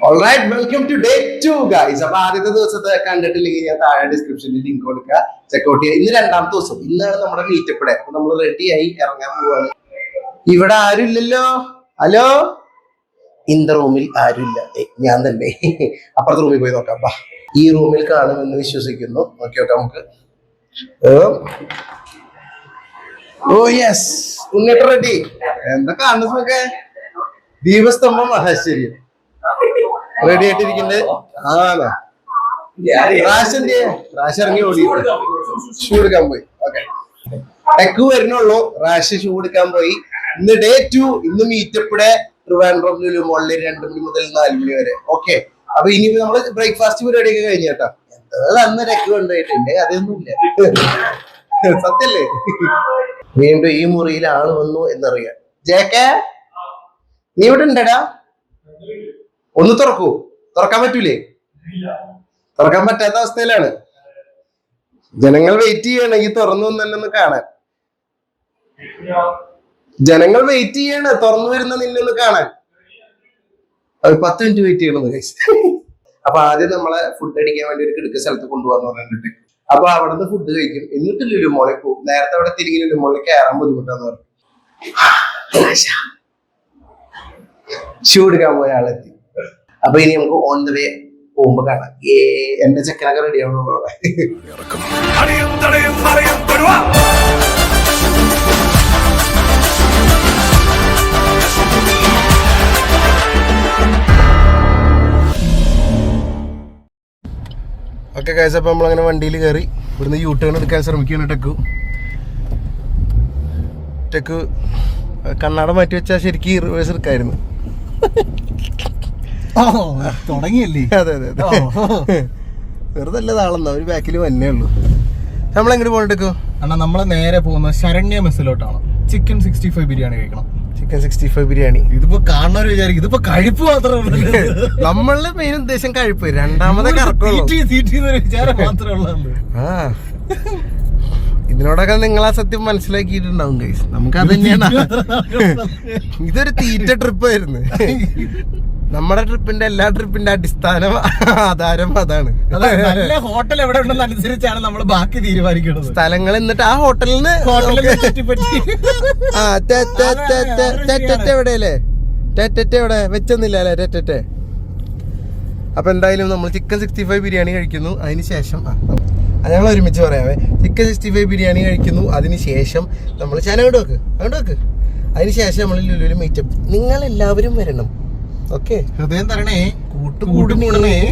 Alright welcome to day two guys അപ്പൊ ആദ്യത്തെ ദിവസത്തെ കണ്ടിട്ടില്ലെങ്കിൽ ഞാൻ താഴെ ഡിസ്ക്രിപ്ഷനിൽ ലിങ്ക് കൊടുക്കുക. ചെക്ക്ഔട്ട് ചെയ്യുക. ഇന്ന് രണ്ടാമത്തെ ദിവസം. ഇന്നാണ് നമ്മുടെ മീറ്റപ്പ് ഇവിടെ അപ്പൊ നമ്മൾ റെഡിയായി ഇറങ്ങാൻ പോവാണ്. ഇവിടെ ആരും ഇല്ലല്ലോ ഹലോ ഇന്ന റൂമിൽ ആരുമില്ല. ഞാൻ തന്നെ. അപ്പുറത്തെ റൂമിൽ പോയി നോക്കാം. ബാ ഈ റൂമിൽ കാണുമെന്ന് വിശ്വസിക്കുന്നു. നോക്കി നോക്കാം നമുക്ക്. ഓ. യെസ് ഉണ്ണിട്ട് റെഡി എന്താ കാണുന്നൊക്കെ ദീപസ്തംഭം. മഹാശ്ചര്യം റെഡി ആയിട്ടിരിക്കുന്നത് ആണോ റാഷ് എന്ത് റാഷ് ഇറങ്ങി ഓടി. ഷൂ എടുക്കാൻ പോയി. ഓക്കെ ടെക്ക് വരുന്നുള്ളൂ. റാഷ് ഷൂ എടുക്കാൻ പോയി. ഇന്ന് ഡേ ടു ഇന്ന് മീറ്റപ്പിടെ ട്രിവാൻഡ്രം ലുലു മോളിൽ രണ്ട് മണി മുതൽ നാല് മണി വരെ. ഓക്കെ അപ്പൊ ഇനി നമ്മൾ ബ്രേക്ക്ഫാസ്റ്റ് പരിപാടി ഒക്കെ കഴിഞ്ഞു കേട്ടോ. എന്താ അന്ന് ടെക്ക് കൊണ്ടുപോയിട്ടുണ്ട്. അതൊന്നുമില്ല. സത്യല്ലേ? വീണ്ടും ഈ മുറിയിൽ ആൾ വന്നു എന്നറിയാം. ജേക്കെ നീ ഇവിടെ ഉണ്ടടാ? ഒന്ന് തുറക്കൂ. തുറക്കാൻ പറ്റൂലേ? തുറക്കാൻ പറ്റാത്ത അവസ്ഥയിലാണ്. ജനങ്ങൾ വെയിറ്റ് ചെയ്യണമെങ്കിൽ തുറന്നു വന്നല്ലെന്ന് കാണാൻ. ജനങ്ങൾ വെയിറ്റ് ചെയ്യാണ്. തുറന്നു വരുന്ന നിന്നൊന്ന് കാണാൻ. അത് പത്ത് മിനിറ്റ് വെയിറ്റ് ചെയ്യണം കഴിച്ചു അപ്പൊ ആദ്യം നമ്മളെ ഫുഡ് അടിക്കാൻ വേണ്ടി ഒരു കിടക്ക സ്ഥലത്ത് കൊണ്ടുപോകാന്ന് പറഞ്ഞിട്ട്. അപ്പൊ അവിടുന്ന് ഫുഡ് കഴിക്കും. എന്നിട്ട് ലുലു മോളിൽ പോകും. നേരത്തെ അവിടെ തിരികെ ലുലു മോളിൽ കയറാൻ ബുദ്ധിമുട്ടാന്ന് പറഞ്ഞു. ഷൂ എടുക്കാൻ പോയ ആളെത്തി. അപ്പൊ ഇനി നമുക്ക് ഓൺ ദ വേ പോകുമ്പോ കാണാം. ഏ എന്റെ ചെക്കനൊക്കെ റെഡി ആവണല്ലോ അവിടെ. അടിയും തടയും മറയും പെടുവാ ഓക്കെ കാഴ്ച അപ്പൊ നമ്മളങ്ങനെ വണ്ടിയിൽ കയറി ഇവിടുന്ന് യൂ ടേൺ എടുക്കാൻ ശ്രമിക്കുകയാണ് ടെക്കു. ടെക്കു കണ്ണാട മാറ്റി വെച്ചാൽ ശരിക്കും റിവേഴ്സ് എടുക്കായിരുന്നു. തുടങ്ങിയല്ലേ? അതെ അതെ അതെ. വെറുതെ അല്ല താളെന്നാ ഒരു ബാക്കിൽ വന്നേ ഉള്ളൂ. നമ്മൾ എങ്ങോട്ട് പോകണ്ടെക്കു അണ്ണാ നമ്മൾ നേരെ പോകുന്നത് ശരണ്യ മെസ്സിലോട്ടാണ്. ചിക്കൻ സിക്സ്റ്റി ഫൈവ് ബിരിയാണി കഴിക്കണം. Chicken sixty five biryani. ഇതിപ്പോ കാണുന്നവർ വിചാരിക്കും. ഇതിപ്പോ കഴിപ്പ് മാത്രമേ നമ്മളുടെ മെയിൻ ഉദ്ദേശം കഴിപ്പ്. ഉള്ളൂ. ആ. ഇതിനോടൊക്കെ നിങ്ങൾ ആ സത്യം മനസ്സിലാക്കിയിട്ടുണ്ടാവും ഗൈസ് നമുക്ക് അത് തന്നെയാണ്. ഇതൊരു തീറ്റ ട്രിപ്പ് ആയിരുന്നു. നമ്മുടെ ട്രിപ്പിന്റെ എല്ലാ ട്രിപ്പിന്റെ അടിസ്ഥാനം ആധാരം അതാണ്. നല്ല ഹോട്ടൽ എവിടെ ഉണ്ടെന്ന് അനുസരിച്ചാണ് നമ്മൾ ബാക്കി തീരുമാനിക്കുന്നത്. സ്ഥലങ്ങൾ എന്നിട്ട് ആ ഹോട്ടലിൽ നിന്ന് ചുറ്റിപ്പറ്റി. ആ ടെ- ടെ- ടെ- ടെ- ടെ- ടെ- ടെ എവിടെയല്ലേ? ടെ- ടെ- ടെ എവിടെ? വെച്ചൊന്നില്ലേ അല്ലേ. അപ്പൊ എന്തായാലും നമ്മൾ ചിക്കൻ സിക്സ്റ്റി ഫൈവ് ബിരിയാണി കഴിക്കുന്നു. അതിന് ശേഷം ഞങ്ങൾ ഒരുമിച്ച് പറയാമേ ചിക്കൻ സിക്സ്റ്റി ഫൈവ് ബിരിയാണി കഴിക്കുന്നു. അതിന് ശേഷം നമ്മൾ ചാന അങ്ങോട്ട് വെക്ക് അങ്ങോട്ട് വെക്ക് അതിന് ശേഷം നമ്മൾ ലുലുവിൽ മീറ്റപ്പ് നിങ്ങൾ എല്ലാവരും വരണം. ഓക്കെ. ഹൃദയം തരണേ കൂട്ട് കൂടണേ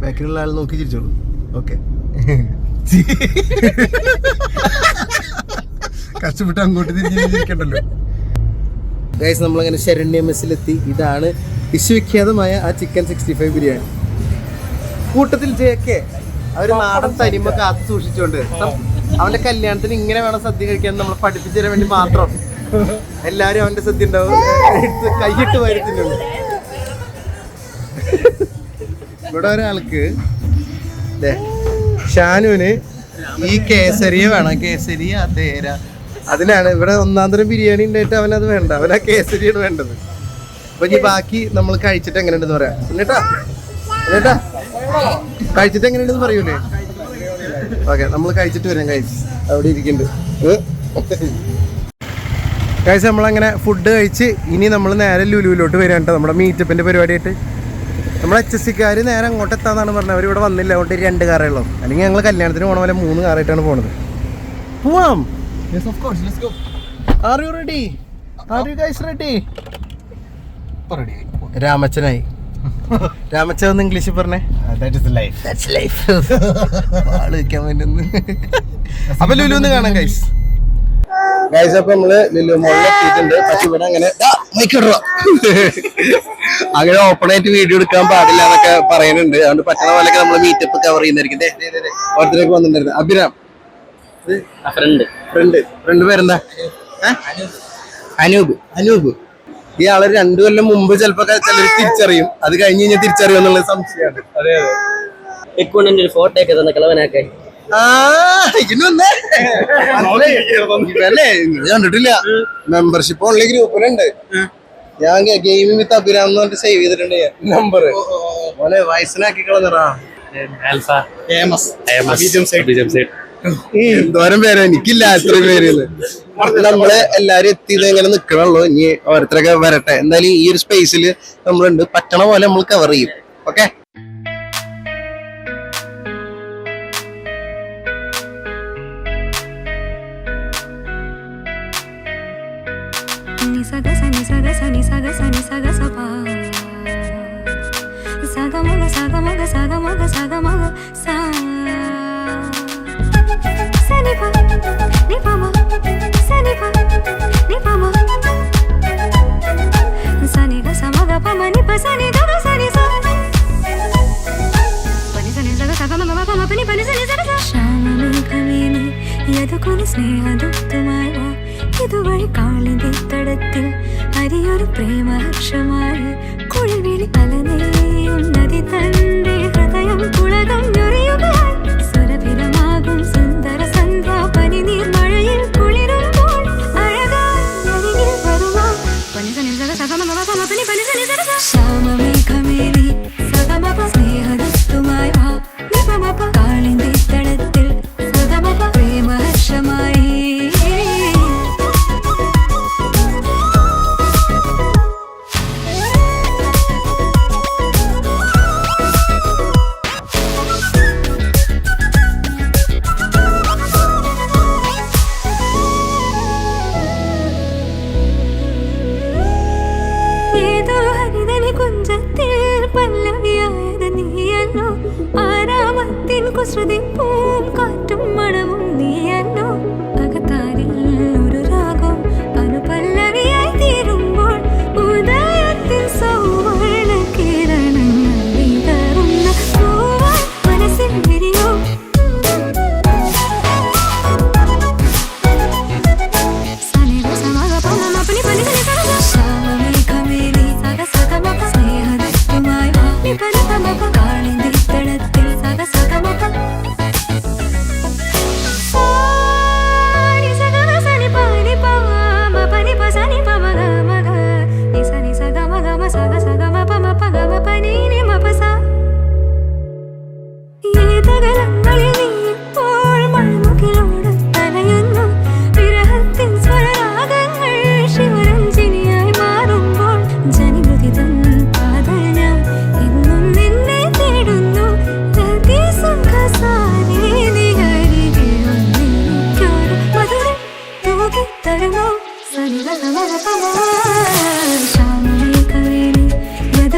ബാക്കിലുള്ള ആൾ നോക്കി ചിരിച്ചോളൂ. ഓക്കെ. കഷ്ടപ്പെട്ട് അങ്ങോട്ട് തിരിഞ്ഞിരിക്കണ്ടല്ലോ ഗൈസ് നമ്മളങ്ങനെ ശരണ്യ മെസ്സിലെത്തി ഇതാണ് വിശ്വവിഖ്യാതമായ ആ ചിക്കൻ സിക്സ്റ്റി ഫൈവ് ബിരിയാണി. കൂട്ടത്തിൽ ജയക്കെ അവർ നാടൻ തനിമ കാത്തു സൂക്ഷിച്ചോണ്ട്. അവന്റെ കല്യാണത്തിന് ഇങ്ങനെ വേണം സദ്യ കഴിക്കാൻ നമ്മൾ പഠിപ്പിച്ചു തരാൻ വേണ്ടി മാത്രം. എല്ലാരും അവന്റെ സദ്യ ഉണ്ടാവും. കൈയിട്ട് വരുത്തുന്നുണ്ട് ഇവിടെ ഒരാൾക്ക് ഷാനുവിന് ഈ കേസരിയ വേണം. കേസരി ആ തേര അതിനാണ് ഇവിടെ ഒന്നാം തരം ബിരിയാണി ഉണ്ടായിട്ട് അവനത് വേണ്ട. അവൻ ആ കേസരിയാണ് വേണ്ടത്. അപ്പൊ ഇനി ബാക്കി നമ്മൾ കഴിച്ചിട്ട് എങ്ങനെയുണ്ടെന്ന് പറയാം. എന്നിട്ടാ എന്നിട്ടാ കഴിച്ചിട്ട് എങ്ങനെയുണ്ടെന്ന് പറയൂലേ? ഓക്കെ നമ്മൾ കഴിച്ചിട്ട് വരാം കഴിച്ച് അവിടെ ഇരിക്കുന്നുണ്ട്. കഴിച്ച് നമ്മളങ്ങനെ ഫുഡ് കഴിച്ച് ഇനി നമ്മൾ നേരെ ലുലുവിലോട്ട് വരാൻ കേട്ടോ. നമ്മുടെ മീറ്റപ്പിന്റെ പരിപാടിയായിട്ട്. നമ്മൾ എച്ച് എസ് സിക്കാർ നേരെ അങ്ങോട്ട് എത്താന്നാണ് പറഞ്ഞത്. അവരിവിടെ വന്നില്ല. അതുകൊണ്ട് രണ്ട് കാറേ ഉള്ളൂ. അല്ലെങ്കിൽ ഞങ്ങൾ കല്യാണത്തിന് പോണ പോലെ മൂന്ന് കാറായിട്ടാണ് പോണത്. പോവാം. Are you ready are you guys ready രാമച്ചനായി. Ramachan ഒന്ന് ഇംഗ്ലീഷിൽ പറഞ്ഞേ. ലൈഫ് ലൈഫ് ആൾ വേണ്ടി അപ്പൊ ലുലു ഒന്ന് കാണാം ഗൈസ് ഗൈസ് അപ്പൊ നമ്മൾ എത്തിയിട്ടുണ്ട്. പക്ഷെ ഇവിടെ അങ്ങനെ. അങ്ങനെ ഓപ്പൺ ആയിട്ട് വീഡിയോ എടുക്കാൻ പാടില്ല എന്നൊക്കെ പറയുന്നുണ്ട്. അതുകൊണ്ട് പറ്റുന്ന പോലെയൊക്കെ നമ്മൾ മീറ്റപ്പ് കവർ ചെയ്യുന്നതായിരിക്കും. ദേ. ഓരോരുത്തരൊക്കെ വന്നിട്ടുണ്ടായിരുന്നു. അഭിരാം. ഫ്രണ്ട് ഫ്രണ്ട് ഫ്രണ്ട് പേരെന്താ? അനൂപ്. അനൂപ്. ഈ ആൾ രണ്ടു കൊല്ലം മുമ്പ് ചിലപ്പോ ചിലർ തിരിച്ചറിയും. അത് കഴിഞ്ഞ് കഴിഞ്ഞാൽ തിരിച്ചറിയും എന്നുള്ള സംശയമാണ്. അതെ അതെ. ഫോട്ടോ ഒക്കെ തന്നെ കളവനാക്കെ കണ്ടിട്ടില്ല. മെമ്പർഷിപ്പ് ഓൺലി ഗ്രൂപ്പിലുണ്ട് ഞാൻ ഗെയിമിംഗ് വിത്ത് അഭിരാം എന്ന് പറഞ്ഞിട്ട് സേവ് ചെയ്തിട്ടുണ്ട് നമ്പർ ഓലെ വയസ്സിനാക്കി കളഞ്ഞറാ എന്തോരം പേര്? എനിക്കില്ല എത്ര പേര് നമ്മൾ എല്ലാരും എത്തിയത് എങ്ങനെ നിക്കണുള്ളൂ. ഇനി ഓരോരുത്തരൊക്കെ വരട്ടെ. എന്തായാലും ഈ ഒരു സ്പേസിൽ നമ്മളുണ്ട്. പറ്റണ പോലെ നമ്മൾ കവർ ചെയ്യും. ഓക്കെ సగ సని సగ సని సగ సపా సగమగ సగమగ సగమగ సగమగ సా. సనిప నిపమ. సనిప నిపమ. సని గ సమగ పమ నిప సని గ సని స. పని సని సగ సగమగ పమ పని పని సని సగ శ్యామలోకమేని ఎదుకొని స్నేహ ప్రేమ హర్షమా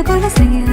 கொலை செய்ய.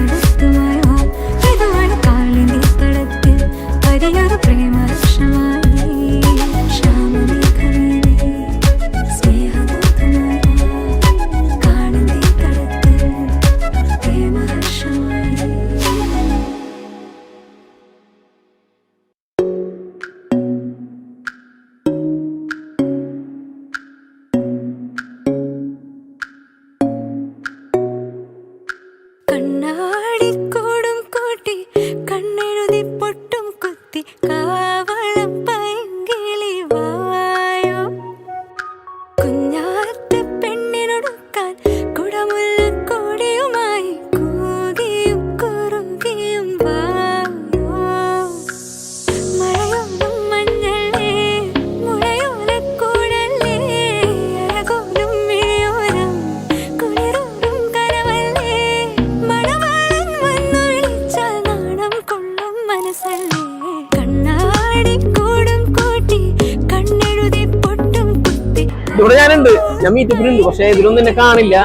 ഇവിടെ ഞാനുണ്ട്. ഞാൻ മീറ്റപ്പിലുണ്ട് പക്ഷെ ഇതിലൊന്നും എന്നെ കാണില്ല.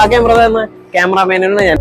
ആ ക്യാമറ തരുന്ന ഞാൻ.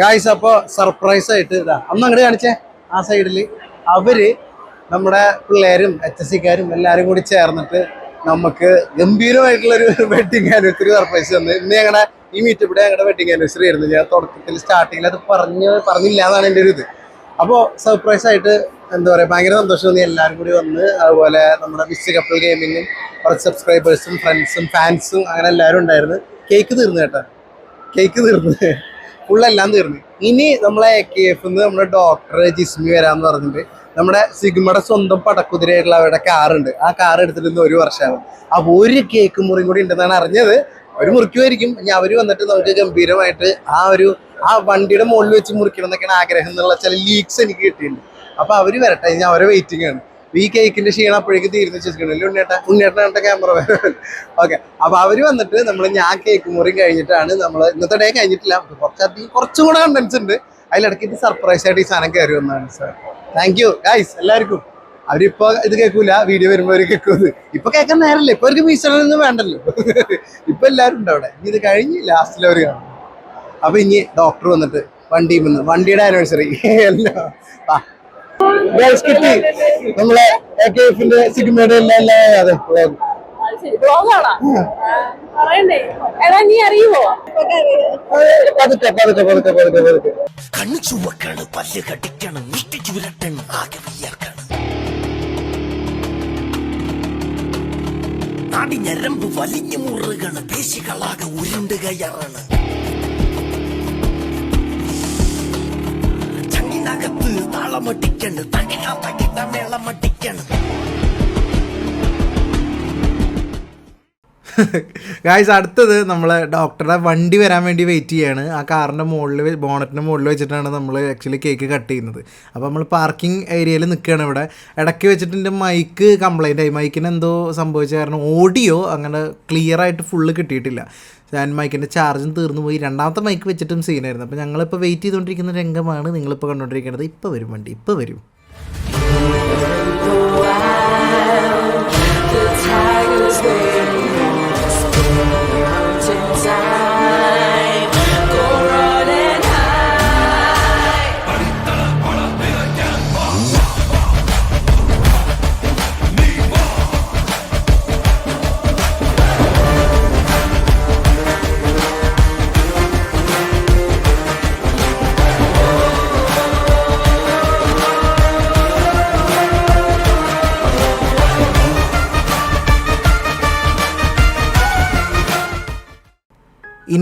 ഗായ്സ് അപ്പോൾ സർപ്രൈസ് ആയിട്ട് ഇതാ അന്ന് അങ്ങോട്ട് കാണിച്ചേ ആ സൈഡിൽ അവർ നമ്മുടെ പിള്ളേരും എച്ച് എസ് സിക്കാരും എല്ലാരും കൂടി ചേർന്നിട്ട് നമുക്ക് ഗംഭീരമായിട്ടുള്ള ഒരു വെഡിങ് ആനിവേഴ്സറി സർപ്രൈസ് തന്നു. ഇന്ന് ഞങ്ങളുടെ ഈ മീറ്റ് മീറ്റപ്പിടെ ഞങ്ങളുടെ വെഡിങ് ആനിവേഴ്സറി ആയിരുന്നു. ഞാൻ തുടക്കത്തിൽ സ്റ്റാർട്ടിങ്ങിൽ അത് പറഞ്ഞ് പറഞ്ഞില്ല എന്നാണ് എന്റെ ഒരു ഇത്. അപ്പോൾ സർപ്രൈസ് ആയിട്ട് എന്താ പറയുക ഭയങ്കര സന്തോഷം തോന്നി. എല്ലാവരും കൂടി വന്ന് അതുപോലെ നമ്മുടെ മിസ് കപ്പിൾ ഗെയിമിങ്ങും കുറച്ച് സബ്സ്ക്രൈബേഴ്സും ഫ്രണ്ട്സും ഫാൻസും അങ്ങനെ എല്ലാവരും ഉണ്ടായിരുന്നു. കേക്ക് തീർന്നു കേട്ടോ. കേക്ക് തീർന്നു. ഫുള്ളെല്ലാം തീർന്നു ഇനി നമ്മളെ എ കെ എഫ് നമ്മുടെ ഡോക്ടർ ജിസ്മി വരാന്ന് പറഞ്ഞിട്ട് നമ്മുടെ സിഗ്മയുടെ സ്വന്തം പടക്കുതിരയായിട്ടുള്ള അവരുടെ കാറുണ്ട് ആ കാർ എടുത്തിട്ട് ഒരു വർഷമാണ് ആ ഒരു കേക്ക് മുറിയും കൂടി ഉണ്ടെന്നാണ് അറിഞ്ഞത്. അവർ മുറിക്കുമായിരിക്കും. ഇനി അവർ വന്നിട്ട് നമുക്ക് ഗംഭീരമായിട്ട് ആ ഒരു ആ വണ്ടിയുടെ മുകളിൽ വെച്ച് മുറിക്കണം എന്നൊക്കെയാണ് ആഗ്രഹം എന്നുള്ള ചില ലീക്സ് എനിക്ക് കിട്ടിയിട്ടുണ്ട്. അപ്പോൾ അവർ വരട്ടെ. ഞാൻ അവരെ വെയിറ്റിംഗ് ആണ്. ഈ കേക്കിന്റെ ക്ഷീണം അപ്പോഴേക്ക് തീരുന്നു വെച്ചിരിക്കണല്ലോ ഉണ്ണേട്ട ഉണ്ണേട്ടനാട്ട ക്യാമറ ഓക്കെ അപ്പൊ അവർ വന്നിട്ട് നമ്മൾ ഞാൻ കേക്ക് മുറി കഴിഞ്ഞിട്ടാണ് നമ്മൾ ഇന്നത്തെ ഡേ കഴിഞ്ഞിട്ടില്ല. കുറച്ചധികം കുറച്ചും കൂടെ കണ്ടൻസ് ഉണ്ട്. അതിലിടയ്ക്ക് ഇത് സർപ്രൈസ് ആയിട്ട് ഈ സാധനം കയറി വന്നതാണ് സാർ താങ്ക് യു ഗൈസ് എല്ലാവർക്കും. അവരിപ്പോ ഇത് കേൾക്കൂല വീഡിയോ വരുമ്പോ അവർ കേൾക്കുന്നത് ഇപ്പൊ കേൾക്കാൻ നേരല്ലേ ഇപ്പൊ അവർക്ക് മീസണൊന്നും വേണ്ടല്ലോ. ഇപ്പൊ എല്ലാവരും ഉണ്ട് അവിടെ. ഇനി ഇത് കഴിഞ്ഞ് ലാസ്റ്റിൽ അവർ കാണും. അപ്പൊ ഇനി ഡോക്ടർ വന്നിട്ട് വണ്ടി വന്ന് വണ്ടിയുടെ ആനിവേഴ്സറി എല്ലാം. Guys, കിട്ടി നമ്മളെ എ കെ എഫിന്റെ സിഗ്മയുടെ എല്ലാം എല്ലാം അതെ പറയണ്ടേ. എടാ നീ അറിയുമോ പതുക്കെ പതുക്കെ പതുക്കെ പതുക്കെ പതുക്കെ. കണ്ണു ചുവക്കാണ് പല്ല് കടിക്കണം നീട്ടി ചുരട്ടണം ആകെ വിയർക്കണം. നാടി ഞരമ്പ് വലിഞ്ഞു മുറുകണ് പേശികളാകെ ഉരുണ്ട് കയറാണ്. ചങ്ങിനകത്ത് താളമട്ടിക്കണ് തകിട തകിട മേളമട്ടിക്കണം ഗായ്സ് അടുത്തത് നമ്മൾ ഡോക്ടറുടെ വണ്ടി വരാൻ വേണ്ടി വെയിറ്റ് ചെയ്യാണ്. ആ കാറിന്റെ മുകളിൽ ബോണറ്റിന്റെ മുകളിൽ വെച്ചിട്ടാണ് നമ്മൾ ആക്ച്വലി കേക്ക് കട്ട് ചെയ്യുന്നത്. അപ്പോൾ നമ്മൾ പാർക്കിംഗ് ഏരിയയിൽ നിൽക്കുകയാണ് ഇവിടെ. ഇടയ്ക്ക് വെച്ചിട്ട് എന്റെ മൈക്ക് കംപ്ലൈന്റ് ആയി. മൈക്കിന് എന്തോ സംഭവിച്ച കാരണം ഓഡിയോ അങ്ങനെ ക്ലിയർ ആയിട്ട് ഫുള്ള് കിട്ടിയിട്ടില്ല. ഞാൻ മൈക്കിന്റെ ചാർജും തീർന്നു പോയി. രണ്ടാമത്തെ മൈക്ക് വെച്ചിട്ടും സീനായിരുന്നു അപ്പോൾ ഞങ്ങളിപ്പോൾ വെയിറ്റ് ചെയ്തുകൊണ്ടിരിക്കുന്ന രംഗമാണ് നിങ്ങളിപ്പോൾ കണ്ടുകൊണ്ടിരിക്കുന്നത് ഇപ്പോൾ വരും വണ്ടി. ഇപ്പോൾ വരും.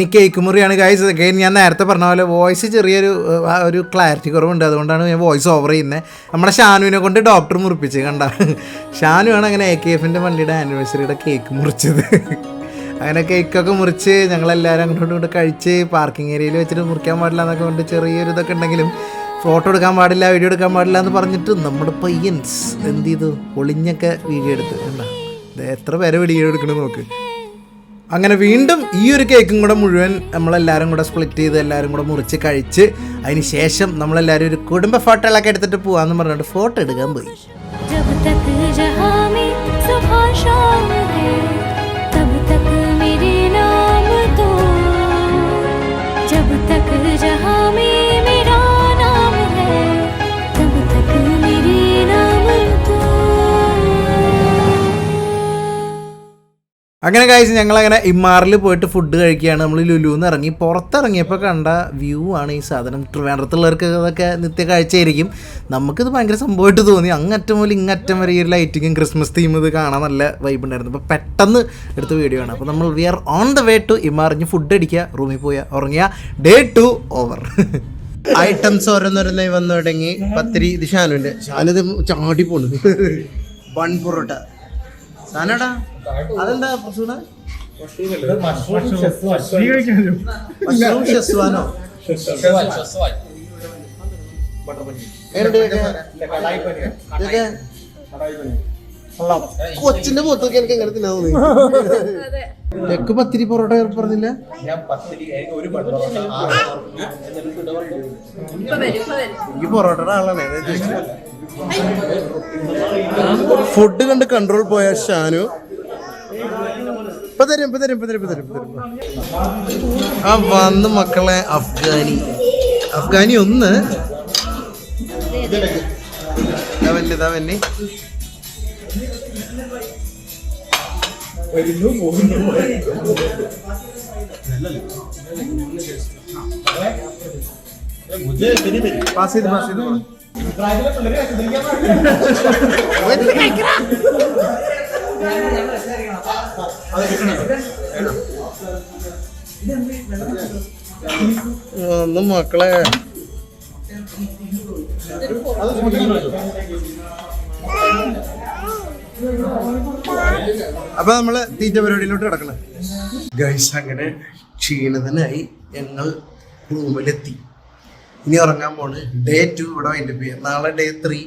ഇനി കേക്ക് മുറിയാണ് ഗൈസ് ഞാൻ നേരത്തെ പറഞ്ഞ പോലെ വോയിസ് ചെറിയൊരു ഒരു ക്ലാരിറ്റി കുറവുണ്ട്. അതുകൊണ്ടാണ് ഞാൻ വോയിസ് ഓവർ ചെയ്യുന്നത് നമ്മുടെ ഷാനുവിനെ കൊണ്ട് ഡോക്ടർ മുറിപ്പിച്ച് കണ്ട? ഷാനുവാണ് അങ്ങനെ എ കെ എഫിന്റെ വണ്ടിയുടെ ആനിവേഴ്സറിയുടെ കേക്ക് മുറിച്ചത്. അങ്ങനെ കേക്കൊക്കെ മുറിച്ച് ഞങ്ങളെല്ലാവരും അങ്ങോട്ടും ഇങ്ങോട്ട് കഴിച്ച് പാർക്കിംഗ് ഏരിയയിൽ വെച്ചിട്ട് മുറിക്കാൻ പാടില്ല എന്നൊക്കെ കൊണ്ട് ചെറിയൊരു ഇതൊക്കെ ഉണ്ടെങ്കിലും ഫോട്ടോ എടുക്കാൻ പാടില്ല വീഡിയോ എടുക്കാൻ പാടില്ല എന്ന് പറഞ്ഞിട്ട് നമ്മുടെ പയ്യൻസ് എന്ത് ചെയ്തു? ഒളിഞ്ഞൊക്കെ വീഡിയോ എടുത്ത് ദേ എത്ര പേരെ വീഡിയോ എടുക്കണം നോക്ക്. അങ്ങനെ വീണ്ടും ഈ ഒരു കേക്കും കൂടെ മുഴുവൻ നമ്മളെല്ലാവരും കൂടെ സ്പ്ലിറ്റ് ചെയ്ത് എല്ലാവരും കൂടെ മുറിച്ച് കഴിച്ച് അതിന് ശേഷം നമ്മളെല്ലാവരും ഒരു കുടുംബ ഫോട്ടോകളൊക്കെ എടുത്തിട്ട് പോവാന്ന് പറഞ്ഞിട്ട് ഫോട്ടോ എടുക്കാൻ പോയി. അങ്ങനെ കഴിച്ച് ഞങ്ങളങ്ങനെ ഇമാറിൽ പോയിട്ട് ഫുഡ് കഴിക്കുകയാണ്. നമ്മൾ ലുലുന്ന് ഇറങ്ങി പുറത്തിറങ്ങിയപ്പോൾ കണ്ട വ്യൂ ആണ് ഈ സാധനം. ട്രിവാൻഡ്രത്തുള്ളവർക്ക് അതൊക്കെ നിത്യ കാഴ്ചയായിരിക്കും. നമുക്കിത് ഭയങ്കര സംഭവമായിട്ട് തോന്നി. അങ്ങറ്റം മുതൽ ഇങ്ങറ്റം വരെ ഈ ഒരു ലൈറ്റിങ്ങും ക്രിസ്മസ് തീം ഇത് കാണാൻ നല്ല വൈബ് ഉണ്ടായിരുന്നു. അപ്പോൾ പെട്ടെന്ന് എടുത്ത വീഡിയോ ആണ്. അപ്പോൾ നമ്മൾ we are on the way to ഇമാറിഞ്ഞ് food അടിക്കുക റൂമിൽ പോയ ഉറങ്ങിയ ഡേ ടു ഓവർ ഐറ്റംസ് ഓരോന്നോരോന്നായി വന്നു തുടങ്ങി. പത്തിരി ഇത് ഷാനുണ്ട് ഷാനിത് ചാടി പോണു. വൺ പൊറോട്ട. സാനടാ അതെന്താ പ്രസൂണ? മഷ്റൂം ഷെസ്വാനോ എങ്ങനെയുണ്ട് ഇതൊക്കെ? ഇതൊക്കെ? കൊച്ചിന്റെ മുഖത്തൊക്കെ എനിക്ക് എങ്ങനെ തിന്നാൻ തോന്നി. തെക്ക് പത്തിരി പൊറോട്ട പറഞ്ഞില്ല? എനിക്ക് പൊറോട്ടയുടെ ആളാണ്. ഫുഡ് കണ്ട് കൺട്രോൾ പോയ ഷാനു. ഇപ്പൊ തരും ഇപ്പൊ തരും ഇപ്പൊ തരും ഇപ്പൊ തരും ആ വന്ന് മക്കളെ അഫ്ഗാനി. അഫ്ഗാനി ഒന്ന്. പാസ് ചെയ്ത് ഒന്നും മക്കളെ. അപ്പൊ നമ്മൾ തീറ്റ പരിപാടിയിലോട്ട് കിടക്കണം. ഗൈസ് അങ്ങനെ ക്ഷീണിതനായി ഞങ്ങൾ റൂമിലെത്തി. ഇനി ഉറങ്ങാൻ പോണ്. ഡേ ടു ഇവിടെ വൈൻഡപ്പ് ചെയ്യാം. നാളെ ഡേ ത്രീ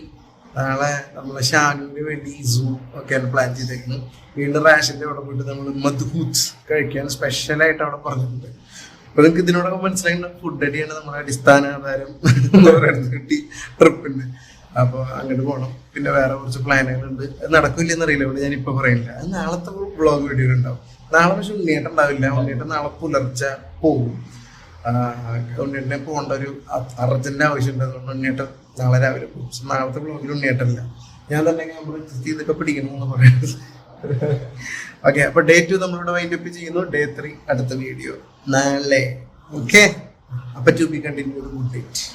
നാളെ നമ്മളെ ഷാനുവിന് വേണ്ടി സൂ ഒക്കെയാണ് പ്ലാൻ ചെയ്തേക്കുന്നത്. വീണ്ടും റാഷന്റെ അവിടെ പോയിട്ട് നമ്മൾ മധുഹൂത്ത് കഴിക്കാൻ സ്പെഷ്യലായിട്ട് അവിടെ പറഞ്ഞിട്ടുണ്ട്. അപ്പൊ നിങ്ങൾക്ക് ഇതിനോടൊക്കെ മനസ്സിലാക്കുന്ന ഫുഡ് അടിയാണ് നമ്മുടെ അടിസ്ഥാന ആധാരം കിട്ടി ട്രിപ്പിന്റെ അപ്പോൾ അങ്ങോട്ട് പോകണം പിന്നെ വേറെ കുറച്ച് പ്ലാനുകളുണ്ട് അത് നടക്കില്ല എന്നറിയില്ല ഇവിടെ ഞാൻ ഇപ്പൊ പറയില്ല. അത് നാളത്തെ ബ്ലോഗ് വീഡിയോ ഉണ്ടാവും. നാളെ പക്ഷെ ഉണ്ണിയേട്ടൻ ഉണ്ടാവില്ല. ഉണ്ണിയേട്ടൻ നാളെ പുലർച്ചെ പോകും ഉണ്ണിയേട്ടനെ പോകേണ്ട ഒരു അർജന്റ് ആവശ്യം അതുകൊണ്ട് ഉണ്ണിയേട്ടൻ നാളെ രാവിലെ പോകും പക്ഷെ നാളത്തെ ബ്ലോഗിൽ ഉണ്ണിയേട്ടല്ല ഞാൻ തന്നെ ക്യാമറ പിടിക്കണം പിടിക്കണമെന്ന് പറയുന്നത്. ഓക്കെ അപ്പൊ ഡേ ടു നമ്മളിവിടെ വൈൻഡപ്പ് ചെയ്യുന്നു. ഡേ ത്രീ അടുത്ത വീഡിയോ നാളെ. ഓക്കെ അപ്പൊ to be continue good date